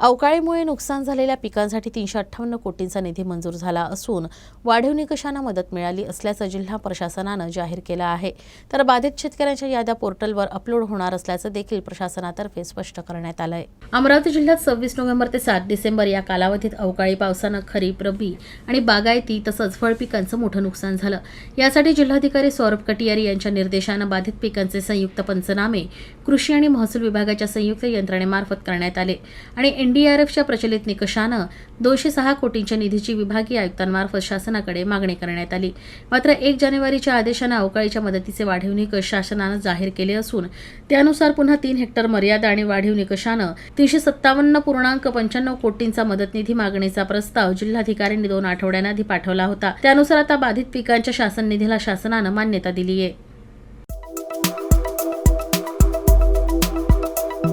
अवकाळीमुळे नुकसान झालेल्या पिकांसाठी तीनशे अठ्ठावन्न कोटींचा निधी मंजूर झाला असून वाढीव निकषांना मदत मिळाली असल्याचं जिल्हा प्रशासनानं जाहीर केलं आहे. तर बाधित शेतकऱ्यांच्या याद्या पोर्टलवर अपलोड होणार असल्याचं देखील प्रशासनातर्फे स्पष्ट करण्यात आलंय. अमरावती जिल्ह्यात सव्वीस नोव्हेंबर ते सात डिसेंबर या कालावधीत अवकाळी पावसानं खरीप रब्बी आणि बागायती तसंच फळ पिकांचं मोठं नुकसान झालं. यासाठी जिल्हाधिकारी सौरभ कटियारी यांच्या निर्देशानं बाधित पिकांचे संयुक्त पंचनामे कृषी आणि महसूल विभागाच्या संयुक्त यंत्रणेमार्फत करण्यात आले आणि एनडीआरएफच्या प्रचलित निकषानं दोनशे सहा कोटींच्या निधीची विभागीय आयुक्तांमार्फत शासनाकडे मागणी करण्यात आली. मात्र एक जानेवारीच्या आदेशानं अवकाळीच्या मदतीचे वाढीव निकष शासनानं जाहीर केले असून त्यानुसार पुन्हा तीन हेक्टर मर्यादा आणि वाढीव निकषानं तीनशे सत्तावन्न पूर्णांक पंच्याण्णव कोटींचा मदत निधी मागणीचा प्रस्ताव जिल्हाधिकाऱ्यांनी दोन आठवड्यांआधी पाठवला होता. त्यानुसार आता बाधित पिकांच्या शासन निधीला शासनानं मान्यता दिली आहे